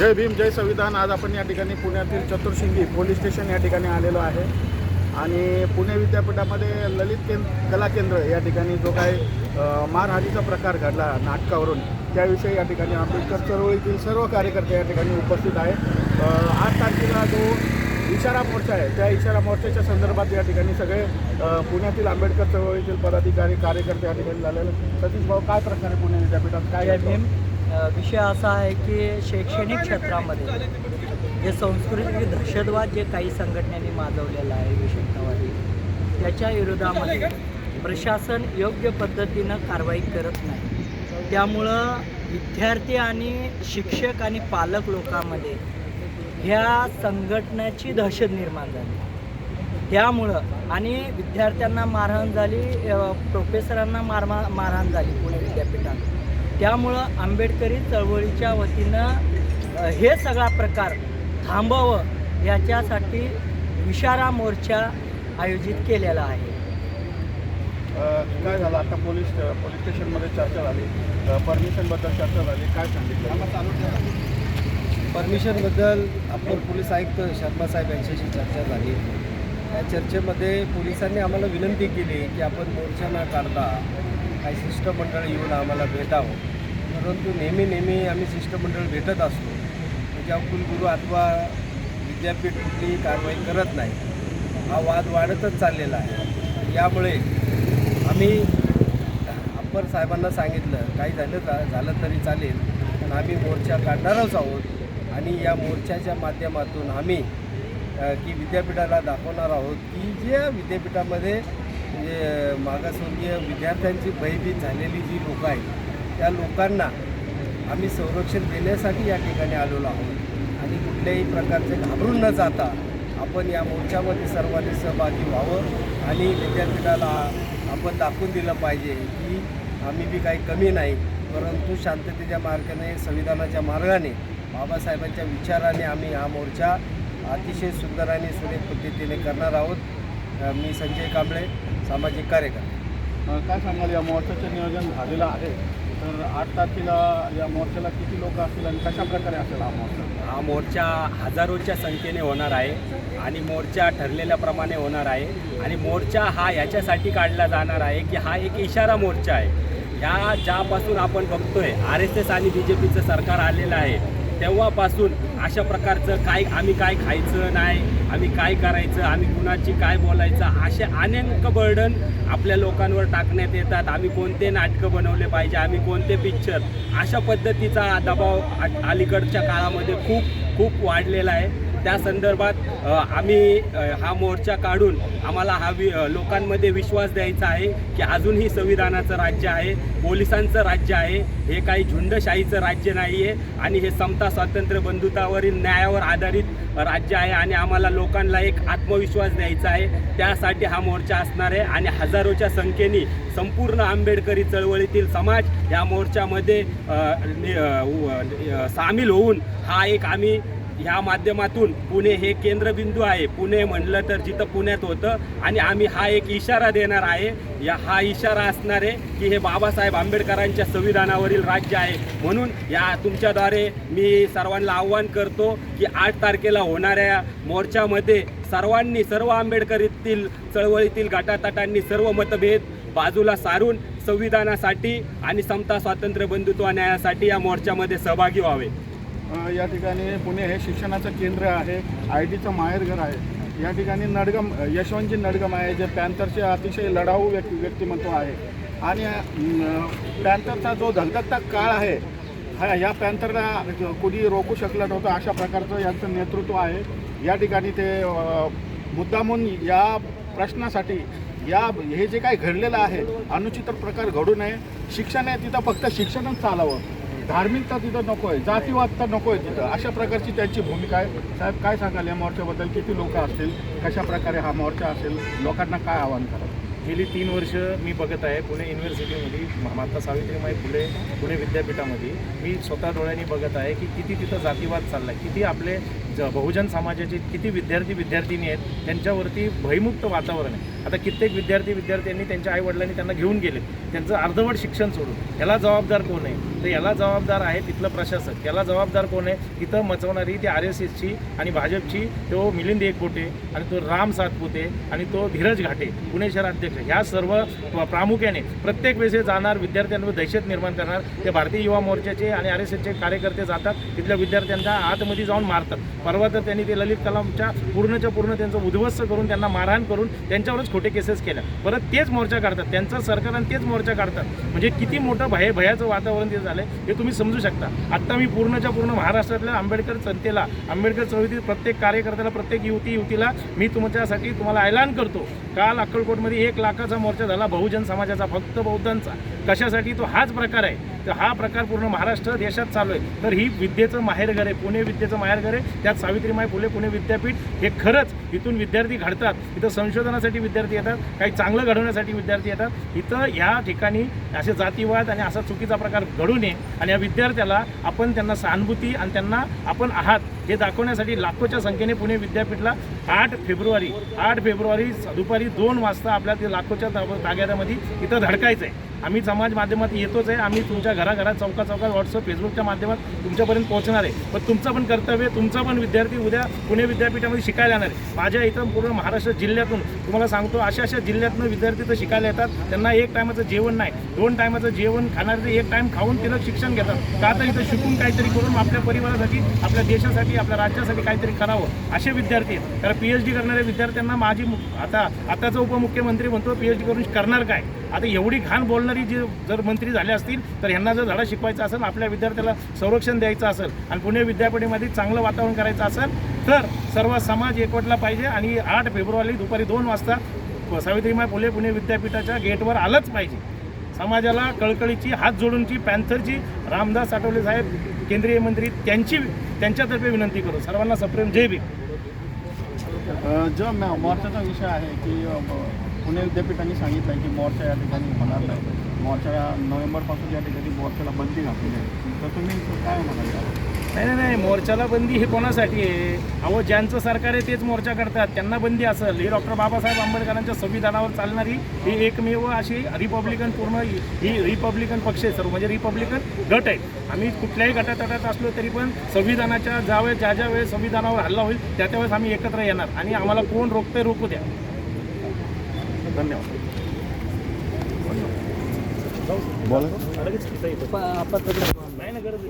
जय भीम जय संविधान. आज आपण या ठिकाणी पुण्यातील चतुर्शिंगी पोलीस स्टेशन या ठिकाणी आलेलो आहे. आणि पुणे विद्यापीठामध्ये ललित केंद्र कला केंद्र या ठिकाणी जो काही मारहाणीचा प्रकार घडला नाटकावरून त्याविषयी या ठिकाणी आंबेडकर चळवळीतील सर्व कार्यकर्ते या ठिकाणी उपस्थित आहेत. आठ तारखेला जो इशारा मोर्चा आहे त्या इशारा मोर्चाच्या संदर्भात या ठिकाणी सगळे पुण्यातील आंबेडकर चळवळीतील पदाधिकारी कार्यकर्ते या ठिकाणी झालेले सतीश भाऊ काय प्रकारे पुणे विद्यापीठात काय अ, विषय असा आहे की शैक्षणिक क्षेत्रामध्ये जे सांस्कृतिक दहशतवाद जे काही संघटनांनी माजवलेला आहे विशेषतावादी त्याच्या विरोधामध्ये प्रशासन योग्य पद्धतीनं कारवाई करत नाही. त्यामुळं विद्यार्थी आणि शिक्षक आणि पालक लोकांमध्ये ह्या संघटनेची दहशत निर्माण झाली. त्यामुळं आणि विद्यार्थ्यांना मारहाण झाली प्रोफेसरांना मारमा मारहाण झाली पुणे विद्यापीठात. त्यामुळं आंबेडकरी चळवळीच्या वतीनं हे सगळा प्रकार थांबावं याच्यासाठी विशारा मोर्चा आयोजित केलेला आहे. काय झालं? आता पोलीस पोलीस स्टेशनमध्ये चर्चा झाली. परमिशनबद्दल चर्चा झाली. काय सांगितलं? परमिशनबद्दल आपण पोलीस आयुक्त शर्मा साहेब यांच्याशी चर्चा झाली. या चर्चेमध्ये पोलिसांनी आम्हाला विनंती केली की आपण मोर्चा न काढता काही शिष्टमंडळ येऊन आम्हाला भेटावं. परंतु नेहमी नेहमी आम्ही शिष्टमंडळ भेटत असतो. म्हणजे त्याच्यावर कुलगुरू अथवा विद्यापीठ कुठलीही कारवाई करत नाही. हा वाद वाढतच चाललेला आहे. यामुळे आम्ही अप्पर साहेबांना सांगितलं काही झालं का झालं तरी चालेल पण आम्ही मोर्चा काढणारच आहोत आणि या मोर्चाच्या माध्यमातून आम्ही की विद्यापीठाला दाखवणार आहोत की ज्या विद्यापीठामध्ये म्हणजे मागासवर्गीय विद्यार्थ्यांची भयभीत झालेली जी लोकं आहेत त्या लोकांना आम्ही संरक्षण देण्यासाठी या ठिकाणी आलेलो आहोत. आणि कुठल्याही प्रकारचे घाबरून न जाता आपण या मोर्चामध्ये सर्वांनी सहभागी व्हावं आणि विद्यापीठाला आपण दाखवून दिलं पाहिजे की आम्ही बी काही कमी नाही परंतु शांततेच्या मार्गाने संविधानाच्या मार्गाने बाबासाहेबांच्या विचाराने आम्ही हा मोर्चा अतिशय सुंदर आणि सुरेख पद्धतीने करणार आहोत. मी संजय कांबळे. सामाजिक कार्यकर्ता. काय सांगाल या मोर्चाचं नियोजन झालेलं आहे? तर आठ तारखेला या मोर्चाला किती लोक असतील आणि कशा प्रकारे असेल हा मोर्चा? हा मोर्चा हजारोच्या संख्येने होणार आहे आणि मोर्चा ठरलेल्याप्रमाणे होणार आहे. आणि मोर्चा हा याच्यासाठी काढला जाणार आहे की हा एक इशारा मोर्चा आहे. ह्या ज्यापासून आपण बघतोय आर एस एस आणि बी जे पीचं सरकार आलेलं आहे तेव्हापासून अशा प्रकारचं काय आम्ही काय खायचं नाही आम्ही काय करायचं आम्ही कुणाची काय बोलायचं असे अनेक बर्डन आपल्या लोकांवर टाकण्यात येतात. आम्ही कोणते नाटकं बनवले पाहिजे आम्ही कोणते पिक्चर? अशा पद्धतीचा दबाव अलीकडच्या काळामध्ये खूप खूप वाढलेला आहे. त्या संदर्भात आम्ही हा मोर्चा काढून आम्हाला हा वि लोकांमध्ये विश्वास द्यायचा आहे की अजूनही संविधानाचं राज्य आहे पोलिसांचं राज्य आहे हे काही झुंडशाहीचं राज्य नाही आहे आणि हे समता स्वातंत्र्य बंधुतावरील न्यायावर आधारित राज्य आहे आणि आम्हाला लोकांना एक आत्मविश्वास द्यायचा आहे. त्यासाठी हा मोर्चा असणार आहे आणि हजारोच्या संख्येने संपूर्ण आंबेडकरी चळवळीतील समाज या मोर्चामध्ये सामील होऊन हा एक आम्ही ह्या माध्यमातून पुणे हे केंद्रबिंदू आहे. पुणे म्हणलं तर जिथं पुण्यात होतं आणि आम्ही हा एक इशारा देणार आहे. या हा इशारा असणार आहे की हे बाबासाहेब आंबेडकरांच्या संविधानावरील राज्य आहे. म्हणून या तुमच्याद्वारे मी सर्वांना आव्हान करतो की आठ तारखेला होणाऱ्या मोर्चामध्ये सर्वांनी सर्व आंबेडकरीतील चळवळीतील गटातटांनी सर्व मतभेद बाजूला सारून संविधानासाठी आणि समता स्वातंत्र्य बंधुत्व न्यायासाठी या मोर्चामध्ये सहभागी व्हावे. या ठिकाणी पुणे हे शिक्षणाचं केंद्र आहे आय टीचं माहेरघर आहे. या ठिकाणी नडगम यशवंतजी नडगम आहे जे पॅन्थरचे अतिशय लढाऊ व्यक्ती व्यक्तिमत्व आहे. आणि पॅन्थरचा जो धगधगता काळ आहे हा या पॅन्थरला कुणी रोखू शकलं नव्हतं अशा प्रकारचं यांचं नेतृत्व आहे. या ठिकाणी ते मुद्दामून या प्रश्नासाठी या हे जे काही घडलेलं आहे अनुचित प्रकार घडू नये. शिक्षण आहे तिथं फक्त शिक्षणच चालावं. धार्मिकता तिथं नको आहे जातीवाद तर नको आहे तिथं. अशा प्रकारची त्यांची भूमिका आहे. साहेब काय सांगाल या मोर्चाबद्दल? किती लोक असतील? कशा प्रकारे हा मोर्चा असेल? लोकांना काय आवाहन करा गेली तीन वर्ष मी बघत आहे पुणे युनिव्हर्सिटीमध्ये माता सावित्रीमाई फुले पुणे विद्यापीठामध्ये. मी स्वतः डोळ्यांनी बघत आहे की किती तिथं जातीवाद चालला आहे किती आपले ज बहुजन समाजाचे किती विद्यार्थी विद्यार्थिनी आहेत त्यांच्यावरती भयमुक्त वातावरण आहे. आता कित्येक विद्यार्थी विद्यार्थ्यांनी त्यांच्या आईवडिलांनी त्यांना घेऊन गेले. त्यांचं अर्धवट शिक्षण सोडून. याला जबाबदार कोण आहे? तर याला जबाबदार आहे तिथलं प्रशासक याला जबाबदार कोण आहे? तिथं मचवणारी ती आर एस एसची आणि भाजपची तो मिलिंद एकबोटे आणि तो राम सातपुते आणि तो धीरज घाटे पुणे शहर अध्यक्ष ह्या सर्व प्रामुख्याने प्रत्येक वेळेस जाणार विद्यार्थ्यांवर दहशत निर्माण करणार. ते भारतीय युवा मोर्चाचे आणि आर एस एसचे कार्यकर्ते जातात. तिथल्या विद्यार्थ्यांना आतमध्ये जाऊन मारतात. परवा तर त्यांनी ते ललित कलामच्या पूर्णच्या पूर्ण त्यांचं उद्ध्वस्त करून त्यांना मारहाण करून त्यांच्यावरच खोटे केसेस केल्या. परत तेच मोर्चा काढतात. त्यांचं सरकार आणि तेच मोर्चा काढतात. म्हणजे किती मोठं भय भयाचं वातावरण ते झालं आहे हे तुम्ही समजू शकता. आत्ता मी पूर्णच्या पूर्ण महाराष्ट्रातल्या आंबेडकर जनतेला आंबेडकर चळवळीतील प्रत्येक कार्यकर्त्याला प्रत्येक युवती युवतीला मी तुमच्यासाठी तुम्हाला ऐलान करतो. काल अक्कलकोटमध्ये एक लाखाचा मोर्चा झाला बहुजन समाजाचा फक्त बौद्धांचा. कशासाठी? तो हाच प्रकार आहे. तर हा प्रकार पूर्ण महाराष्ट्र देशात चालू आहे. तर ही विद्येचं माहेरघर आहे. पुणे विद्येचं माहेरघर आहे. त्यात सावित्रीमाई फुले पुणे विद्यापीठ हे खरंच इथून विद्यार्थी घडतात. इथं संशोधनासाठी विद्यार्थी येतात. काही चांगलं घडवण्यासाठी विद्यार्थी येतात. इथं ह्या ठिकाणी असे जातीवाद आणि असा चुकीचा प्रकार घडू नये आणि या विद्यार्थ्याला आपण त्यांना सहानुभूती आणि त्यांना आपण आहात हे दाखवण्यासाठी लाखोच्या संख्येने पुणे विद्यापीठला आठ फेब्रुवारी आठ फेब्रुवारी दुपारी दोन वाजता आपल्या ते लाखोच्या ताब- ताग्यामध्ये इथं धडकायचं आहे आम्ही समाज माध्यमात येतोच आहे. आम्ही तुमच्या घराघरात चौका चौकात व्हॉट्सअप फेसबुकच्या माध्यमात तुमच्यापर्यंत पोहोचणार आहे. पण तुमचं पण कर्तव्य तुमचा पण विद्यार्थी उद्या पुणे विद्यापीठामध्ये शिकायला येणार आहे. माझ्या इथं पूर्ण महाराष्ट्र जिल्ह्यातून तुम्हाला सांगतो अशा अशा जिल्ह्यातून विद्यार्थी तर शिकायला येतात. त्यांना एक टायमाचं जेवण नाही दोन टायमाचं जेवण खाणारे एक टाईम खाऊन तिला शिक्षण घेतात. का तर इथं शिकून काहीतरी करून आपल्या परिवारासाठी आपल्या देशासाठी आपल्या राज्यासाठी काहीतरी करावं असे विद्यार्थी आहेत. कारण पी एच डी करणाऱ्या विद्यार्थ्यांना माझी मु- आता आताचा उपमुख्यमंत्री म्हणतो पी एच डी करून करणार काय? आता एवढी घाण बोलणारी जे जर मंत्री झाले असतील तर ह्यांना जर धडा शिकवायचा असेल आपल्या विद्यार्थ्याला संरक्षण द्यायचं असेल आणि पुणे विद्यापीठामध्ये चांगलं वातावरण करायचं असेल तर सर्व समाज एकवटला पाहिजे आणि आठ फेब्रुवारी दुपारी दोन वाजता सावित्रीबाई फुले पुणे विद्यापीठाच्या गेटवर आलंच पाहिजे. समाजाला कळकळीची हात जोडूनची पॅन्थरची रामदास आठवले साहेब केंद्रीय मंत्री त्यांची त्यांच्यातर्फे विनंती करू. सर्वांना सप्रेम. जय भीम. जो मॉर्चाचा विषय आहे की पुणे विद्यापीठाने सांगितलं आहे की मोर्चा या ठिकाणी होणार नाही. मोर्चा या नोव्हेंबरपासून या ठिकाणी मोर्चाला बंदी घातलेली आहे. तर तुम्ही काय म्हणाल नाही नाही नाही मोर्चाला बंदी हे कोणासाठी आहे? अहो ज्यांचं सरकार आहे तेच मोर्चा करतात. त्यांना बंदी असेल. ही डॉक्टर बाबासाहेब आंबेडकरांच्या संविधानावर चालणारी ही एकमेव अशी रिपब्लिकन पूर्ण ही रिपब्लिकन पक्ष आहे. सर्व म्हणजे रिपब्लिकन गट आहे. आम्ही कुठल्याही गटातटात असलो तरी पण संविधानाच्या ज्या वेळेस ज्या ज्या वेळेस संविधानावर हल्ला होईल त्या त्यावेळेस आम्ही एकत्र येणार. आणि आम्हाला कोण रोखतंय रोखू द्या. धन्यवाद. लगेच नाही ना गरज